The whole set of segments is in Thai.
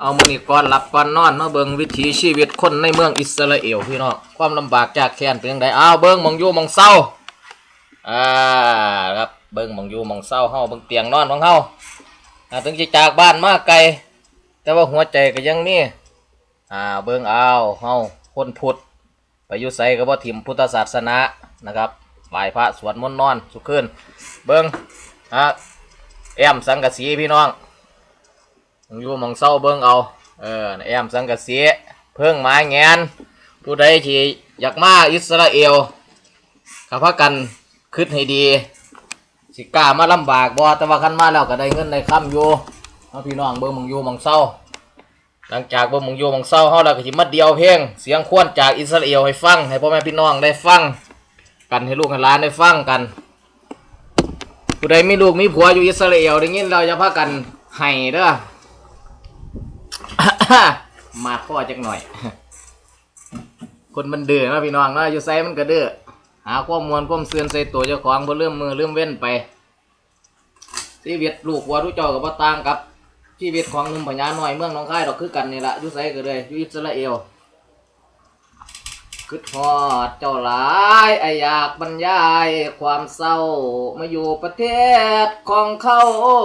เอามือนี่ก่อนหลับก่อนนอนมาเบิงวิถีชีวิตคนในเมืองอิสราเอลพี่น้องความลำบากจากแค้นเป็นยังไงอ้าวเบิงมองยู่มองเศร้าอ่าครับเบิงมองยู่มองเศร้าเฮาเบิงเตียงนอนของเฮาถึงจะจากบ้านมาไกล แต่ว่าหัวใจก็ยังมีอ่าเบิงเอาเฮาคนพุทธไปยู่ไสก็บ่ถิ่มพุทธศาสนานะครับไหว้พระสวดมนต์นอนสุขคืนเบิงอ่าแอมสังกะสีพี่น้อง มึงอยู่มองเศร้าเบิ่งเอา เออแอมสังกะเสียเพิ่งมาแงนผู้ใดที่อยากมาอิสราเอลข้าพากันคิดให้ดี สิกล้ามาลำบากบ่แต่ว่าคันมาแล้วก็ได้เงินได้คำอยู่เอาพี่น้องเบิ่งมองอยู่มองเศร้าหลังจากเบิ่งมองอยู่มองเศร้าเฮาแล้วก็สิมาเดียวเพลงเสียงควญจากอิสราเอลให้ฟังให้พ่อแม่พี่น้องได้ฟังกันให้ลูกให้หลานได้ฟังกัน ผู้ใดมีลูกมีผัวอยู่อิสราเอลได้ยินเราจะพากันให้เด้อ มาพ่อจักหน่อย คนมันเดือนะพี่น้องนะอยู่ไซมันก็เดือหาความมวลความเสื่อนใส่ตัวเจ้าของบ่เริ่มมือเริ่มเว้นไปชีวิตลูกวัวทุกเจ้ากับต่างกับชีวิตของนุ่มพญาน้อยเมืองหนองคายดอกคือกันนี่แหละอยู่ไซก็เลยอยู่อิสราเอลคิดฮอดเจ้าหลายไออยากบรรยายความเศร้ามาอยู่ประเทศของเขา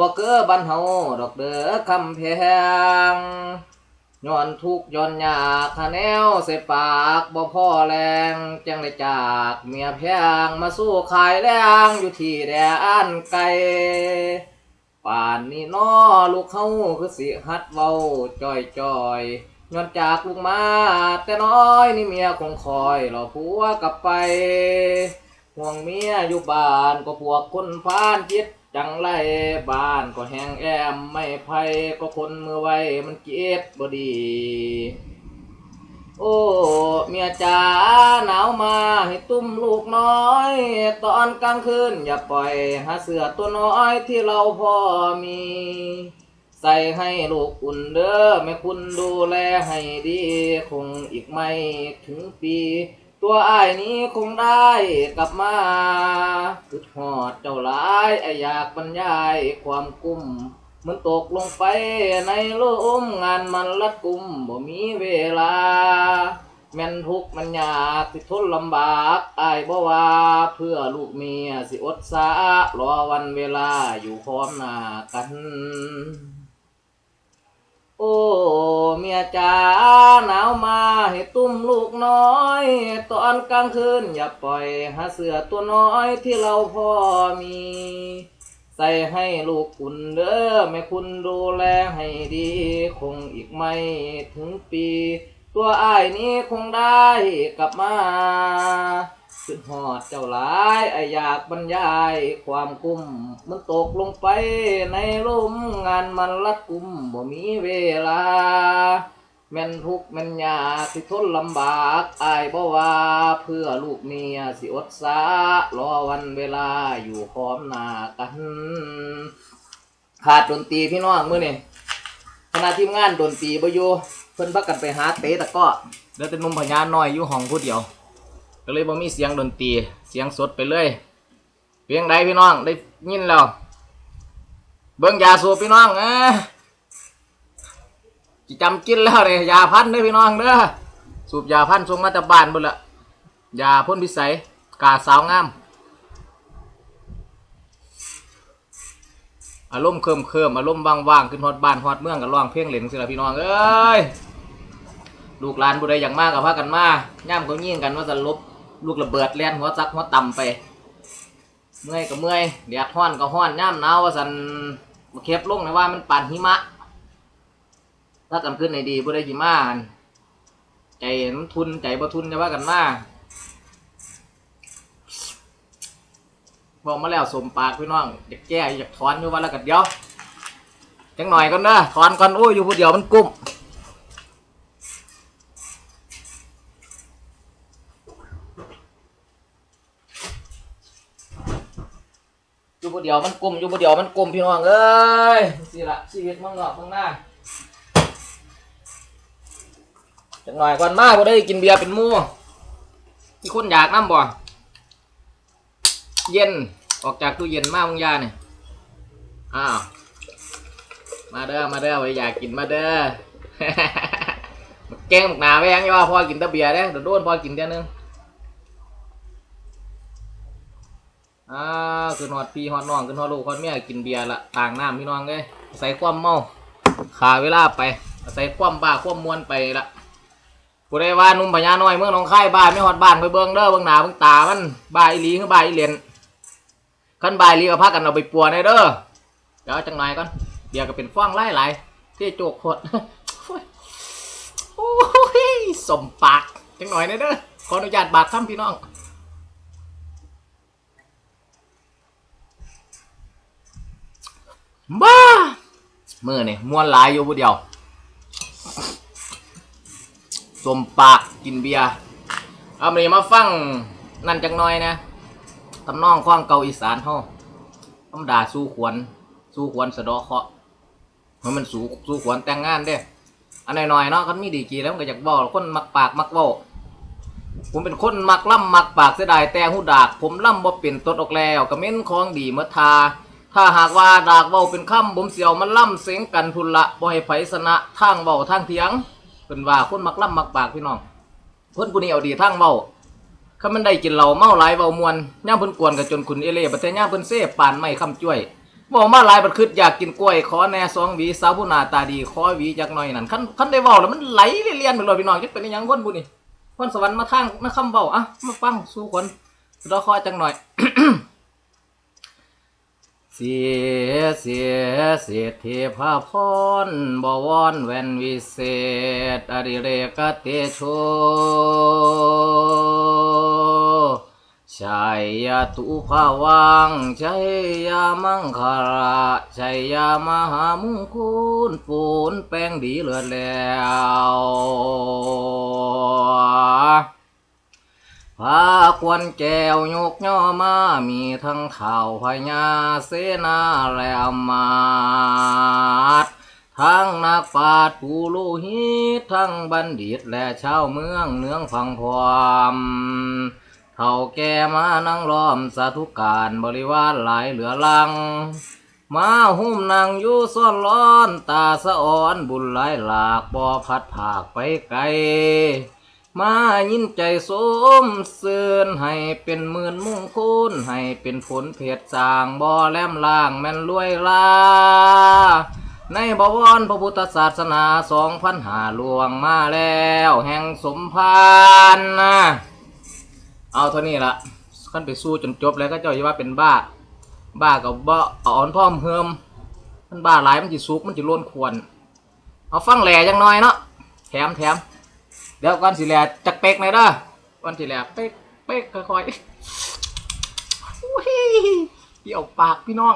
บ่เกือบ้านเฮาดอกเด้อคำแพง ย้อนทุกย้อนยากขาแนวใส่ปากบ่พ่อแรงจังได้จากเมียแพงมาสู้ขายแรงอยู่ที่แดนไกลป่านนี้น้อลูกเขาคือสิฮัดเว้าจ้อยจ้อยย้อนจากลูกมา แต่น้อยนี่เมียคงคอยรอผัวกลับไปห่วงเมียอยู่บ้านก็พวกคนพานจิต จังไรบ้านก็แห้งแอมไม่ไผก็คนมือไว้มันเจ็บบดี โอ้ เมียจ๋าหนาวมาให้ตุ้มลูกน้อย ตอนกลางคืนอย่าปล่อยหาเสือตัวน้อยที่เราพอมี ใส่ให้ลูกอุ่นเด้อแม่คุณดูแลให้ดี คงอีกไม่ถึงปี ตัวอ้ายนี้คงได้กลับมาคือหอดเจ้าหลายไออยากบรรยายความกุ้มเหมันตกลงไปในลมงานมันรัดกุมบ่มีเวลา แม่นทุกมันยากสิทนลำบากอายบ่ว่าเพื่อลูกเมียสิอดสารอวันเวลาอยู่พร้อมหน้ากัน โอ้เมียจ๋าหนาวมาให้ตุ้มลูกน้อย ตอนกลางคืนอย่าปล่อยหาเสือตัวน้อยที่เราพอมี ใส่ให้ลูกคุณเด้อแม่คุณดูแลให้ดี คงอีกไม่ถึงปี ตัวอ้ายนี้คงได้กลับมา ขึ้นหอดเจ้าหลายไอยอยากบรรยาย ความกุ้มมันตกลงไปในลมงานมันรัดกุมบ่มีเวลา แม่นทุกแม่นยากที่ทนลำบากอายบ่ว่าเพื่อลูกเมียสิอดสารอวันเวลาอยู่พร้อมหน้ากัน ขาดดนตรีพี่น้องมื้อนี่คณะทีมงานดนตรีบ่อยู่เพิ่นพักกันไปหาเตะตะกร้อเดี๋ยวแต่หนุ่มพญาน้อยอยู่ห้องผู้เดียว ก็เลยบ่มีเสียงดนตรีเสียงสดไปเลยเพียงใดพี่น้องได้ยินแล้วเบิ่งยาสูบพี่น้องเอ้ยจิจำกินแล้วเลยยาพันเด้อพี่น้องเด้อสูบยาพันส่งมาจาบานบุละยาพ่นพิสัยกาสาวงาม อารมณ์เคิมเคิมอารมณ์ว่างๆขึ้นฮอดบ้านฮอดเมืองกันร้องเพลงเหล่นสิละพี่น้องเอ้ยลูกหลานผู้ใดอย่างมากกับพากันมาย่ำเขายิงกันว่าจะลบ ลูกระเบิดแล่นหัวซักหัวต่ำไป เมื่อยก็เมื่อยแดดห้อนก็ห้อนย่ำหนาวว่าสันมาเข็บลงนะว่ามันปั่นหิมะถ้ากันขึ้นในดีผู้ใดหิมะใจมันทุนใจบ่ทุนจะว่ากันมาบอกมาแล้วสมปากพี่น้องอยากแก้อยากถอนอยู่ว่าแล้วกันเดียวจังหน่อยก่อนนะถอนก่อนโอ้ยอยู่ผู้เดียวมันกุ้ม อยู่ผู้เดียวมันกุ้มอยู่ผู้เดียวมันกุ้มพี่น้องเอ้ยสิละชีวิตมืองนอกมืองหน้าจังหน่อยก่อนมาบ่ได้กินเบียร์เป็นมู่ที่คนอยากน้ำบ่เย็นออกจากตู้เย็นมามึงยาเนี่ยอ้าวมาเด้อมาเด้อไว้อยากกินมาเด้อเก่งบักหนาแวงอย่าว่าพอกินตะเบียร์เด้เดี๋ยวโดนพอกินเดี๋ยวนึง อ่าคือฮอดพี่ฮอดน้องคือฮอดลูกฮอดเมียกินเบียร์ละต่างน้ำพี่น้องเอ้ยใส่ความเมาขาเวลาไปใส่ความบ้าความมวนไปละผู้ใดว่านุ่มพญาน้อยเมืองหนองคายบ้านไม่ฮอดบ้านไปเบิ่งเด้อเบิ่งหนาเบิ่งตามันบ้าอีหลีคือบ้าอีเหรียญคันบ้าอีหลีก็พากันเอาไปปัวในเด้อเดี๋ยวจังหน่อยก่อนเบียร์ก็เป็นฟ้องไล่หลายที่โจกโคตรโอ้ยสมปากจังหน่อยนเด้อขออนุญาตบาดคำพี่น้อง บ้ามือนี่ม้วนหลายอยู่ผู้เดียวสมปากกินเบียร์เอามานี่มาฟังนั่นจังหน่อยนะตำนองข้องเกาอีสานเฮาธรรมดาสู้ขวัญสู้ขวัญสะดอเคาะมันมันสู้สู้ขวัญแต่งงานเด้อันน้อยๆเนาะคันมีดีกีแล้วมันก็อยากบอกคนมักปากมักเว้าผมเป็นคนมักล่ำมักปากเสียดายแต่หูดาก ผมล่ำบ่เป็นตดออกแล้วก็เม้นของดีเมื่อทา ถ้าหากว่าดากเว้าเป็นคำผมเสียวมันล่ำเสียงกันทุนละบ่ให้ไผสนะทางเว้าทางเถียงเป็นว่าคนมักล่ำมักปากพี่น้องเพิ่นผู้นี้เอาดีทางเว้าคันมันได้กินเหล้าเมาหลายเว้ามวนย่ามเพิ่นกวนก็จนคุณเอเล่บัดแต่ย่ามเพิ่นเซ่ปานไม่คำจ้วยบอกมาหลายบัดคืดอยากกินกล้วยขอแหน่สองหวีสาวผู้หน้าตาดีขอหวีจักหน่อยนั่นคันคันได้เว้าแล้วมันไหลเลียนไปเลยพี่น้องจักเป็นอิหยังคนบุนี่คนสวรรค์มาทางมาคำเว้าอะมาฟังสู่คนรอคอยจักหน่อย เสียเสียเสียเทพาพรบวรแวนวิเศษอดิเรกเตโชชัยยาตุภาวังชัยยามังคาระชัยยามหามุงคุณปูนแป้งดีเลือดแล้วพา ควนแก้วยกย่อมา มีทั้งเข่าวพญาเสนาและอมาตทั้งนักปราชญ์ผู้ลูหิตทั้งบัณฑิตและชาวเมืองเนืองฟังพรามเท่าแก่มานั่งล้อมสาธุการบริวารหลายเหลือลัง มาหุ้มนางอยู่ซ่อนร้อน ตาสะอ่อนบุญหลายหลากบ่อพัดผากไปไกล มายินใจสมเสือนให้เป็นหมื่นมุ่งคุณให้เป็นผลเพชรสร้างบ่อแหลมล่างแม่นรวยลา ในบวรพระพุทธศาสนาสองพันหาลวงมาแล้ว แห่งสมพานนะเอาเท่านี้ละขั้นไปสู้จนจบแล้วก็เจ้าอย่าว่าเป็นบ้า บ้ากับบ้าเอาอ่อนพ่อมเฮิมมันบ้าหลายมันจิสุกมันจิล้นควร เอาฟังแหล่จังน่อยเนาะแถมแถม ดี๋ยวก่อนสิแลจักเป๊กหน่อยเด้อก่อนสิแลเป๊กเป๊กค่อยๆอุ้ยเกี่ยวปากพี่น้อง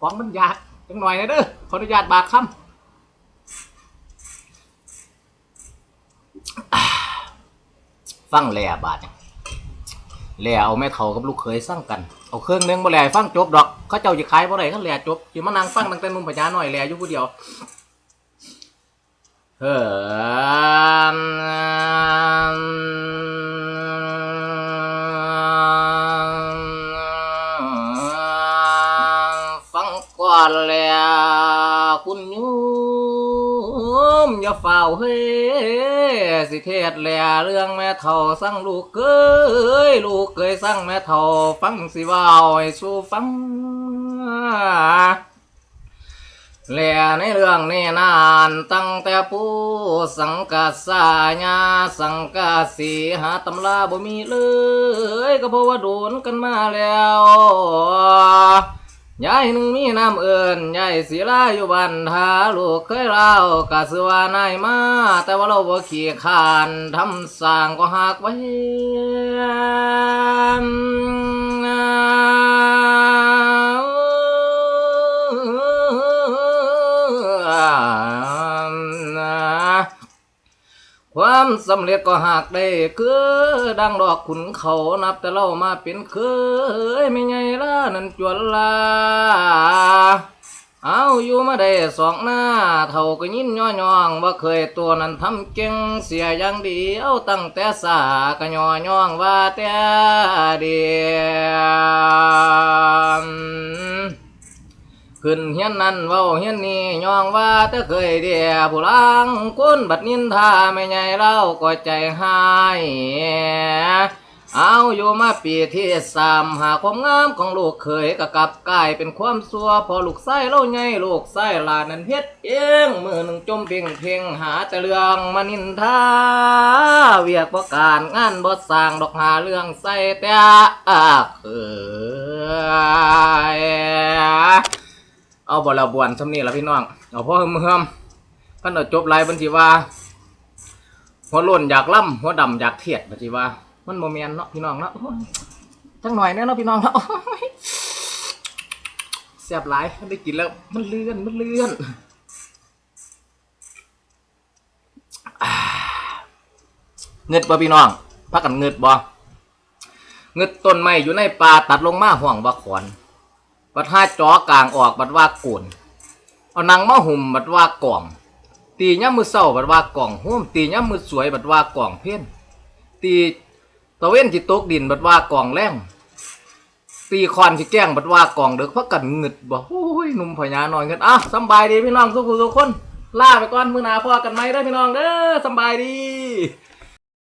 ของมันยากจังหน่อยนะเด้อขออนุญาตบากคำฟังแหล่บาดแหล่เอาแม่เฒ่ากับลูกเขยสร้างกัน เอาเครื่องหนึงบ่แหล่ให้ฟังจบดอกเขาเจ้าจะขายบ่ได้เขาแหล่จบสิมานั่งฟังตั้งแต่นุ่มพญญาหน้อยแหล่อยู่ผู้เดียว เฮ้ฟังก่อนแหล่คุณโยมอย่าเฝ้าเฮ้สิเทศแหล่เรื่องแม่เฒ่าสั่งลูกเกยลูกเกยสั่งแม่เฒ่าฟังสิว้าให้สู่ฟัง แลในเรื่องนี้นานตั้งแต่ผู้สังกาสาญาสังกาสีหาตำราบ่มีเลยก็เพราะว่าโดนกันมาแล้วยายหนึ่งมีน้ำเอิญยายศีลาอยู่บ้านทาลูกเคยเล่ากะสวานายมา แต่ว่าเราบ่ขี้ขานทำสร้างก็หักไว้ ความสำเร็จก็หากได้คือ ดังดอกขุนเขานับแต่เรามาเป็นเคยไม่ไงล่ะนั่นจวนลาเอาอยู่มาได้สองหน้า เท่าก็ยินย่อยองว่าเคยตัวนั้นทำเก่งเสียอย่างเดียวตั้งแต่สาก็ย่อยองว่าแต่เดียว ขึ้นเฮียนนั้นเว้าเฮียนนี้ย่องว่าแต่เคยเดียผู้ล้างก้นบัดนินทาไม่ใหญ่เล่าก็ใจหายเอาอยู่มาปีที่สามหาความงามของลูกเคยก็กลับกลายเป็นความสัวพอลูกไส้เล่าใหญ่ลูกไส้ลานั้นเฮ็ดเองมือหนึ่งจมเพ่งเพ่งหาแต่เรื่องมานินทาเวียกบ่การงานบ่สร้างดอกหาเรื่องใส่แต่อาเคย เอาบ่ละบวนซำนี้ละพี่น้องเอาพ่อเมื่อมๆกันเอาจบไลฟ์บันทีว่าหัวล้นอยากล่ำหัวดำอยากเทียดบัดทีว่า มันโมเมนเนาะพี่น้องเนาะโอ้ยจังหน่อยแน่เนาะพี่น้องเนาะโอ้ยแซ่บหลายได้กินแล้วมันเลื่อนมันเลื่อนอเงึดบ่พี่น้องพักกันเงึดบ่เงึดต้นไม้อยู่ในป่าตัดลงมาห่วงว่าขอน บัดห้าจอกลางออกบัดว่าโกนเอานางมาหุ่มบัดว่ากล่อง ตีย่ำมือเศร้าบัดว่ากล่องห่มตีย่ำมือสวยบัดว่ากล่องเพี้ยนตีตะเว้นจิตกดินบัดว่ากล่องแรงตีคอนสิแก้งบัดว่ากล่องเด็กพักกันเงึดบ่โอ้ยหนุ่มพญาน้อยเงินอะสบายดีพี่น้องทุกคนทุกคนลาไปก่อนมื้อหน้าพอกันไหมเด้อพี่น้องเด้อสบายดี